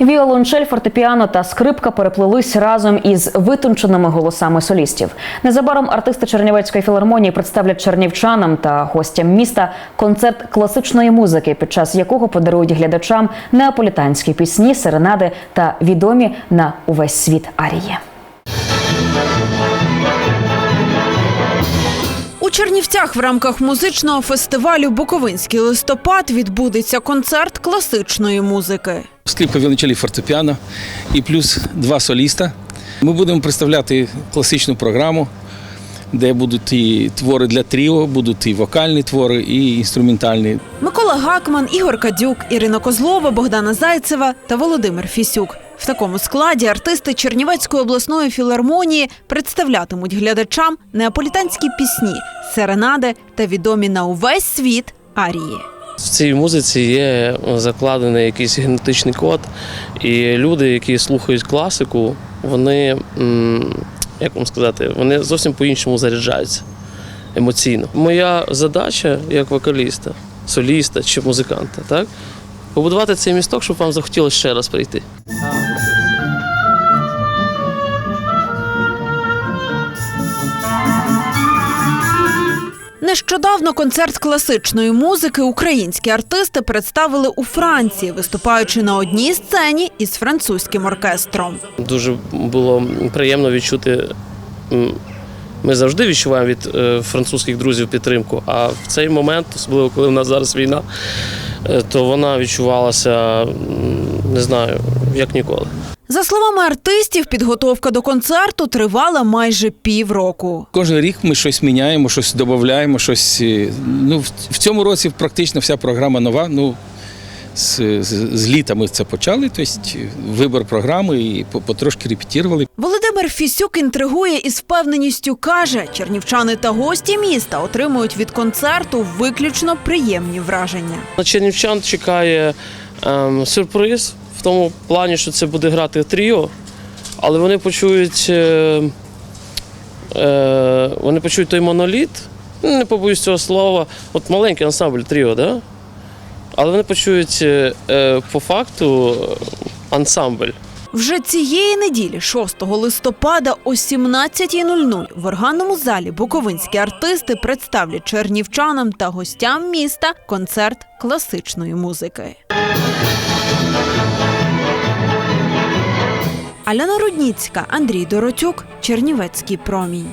Віолончель, фортепіано та скрипка переплелись разом із витонченими голосами солістів. Незабаром артисти Чернівецької філармонії представлять чернівчанам та гостям міста концерт класичної музики, під час якого подарують глядачам неаполітанські пісні, серенади та відомі на увесь світ арії. У Чернівцях в рамках музичного фестивалю Буковинський листопад відбудеться концерт класичної музики. Скрипка віолончелі фортепіано і плюс два соліста. Ми будемо представляти класичну програму, де будуть і твори для тріо, будуть і вокальні твори, і інструментальні. Микола Гакман, Ігор Кадюк, Ірина Козлова, Богдана Зайцева та Володимир Фісюк. В такому складі артисти Чернівецької обласної філармонії представлятимуть глядачам неаполітанські пісні, серенади та відомі на увесь світ арії. В цій музиці є закладений якийсь генетичний код, і люди, які слухають класику, вони, як вам сказати, вони зовсім по-іншому заряджаються емоційно. Моя задача як вокаліста, соліста чи музиканта, так? Побудувати цей місток, щоб вам захотілося ще раз прийти. Нещодавно концерт класичної музики українські артисти представили у Франції, виступаючи на одній сцені із французьким оркестром. Дуже було приємно відчути. Ми завжди відчуваємо від е, французьких друзів підтримку. А в цей момент, особливо коли в нас зараз війна, е, то вона відчувалася, не знаю, як ніколи. За словами артистів, підготовка до концерту тривала майже півроку. Кожен рік ми щось міняємо, щось додаємо, щось. е, Ну, в- цьому році практично вся програма нова. Ну, з, з, з літа ми це почали, тобто вибір програми і по- потрошки репетірували. Володимир Фісюк інтригує і з впевненістю каже, чернівчани та гості міста отримують від концерту виключно приємні враження. На чернівчан чекає ем, сюрприз тому плані, що це буде грати тріо, але вони почують, е, е, вони почують той моноліт, ну, не побоюсь цього слова, от маленький ансамбль тріо, да? але вони почують е, е, по факту ансамбль. Вже цієї неділі, 6 листопада о 17.00 в органному залі буковинські артисти представлять чернівчанам та гостям міста концерт класичної музики. Аляна Рудніцька, Андрій Доротюк, Чернівецький промінь.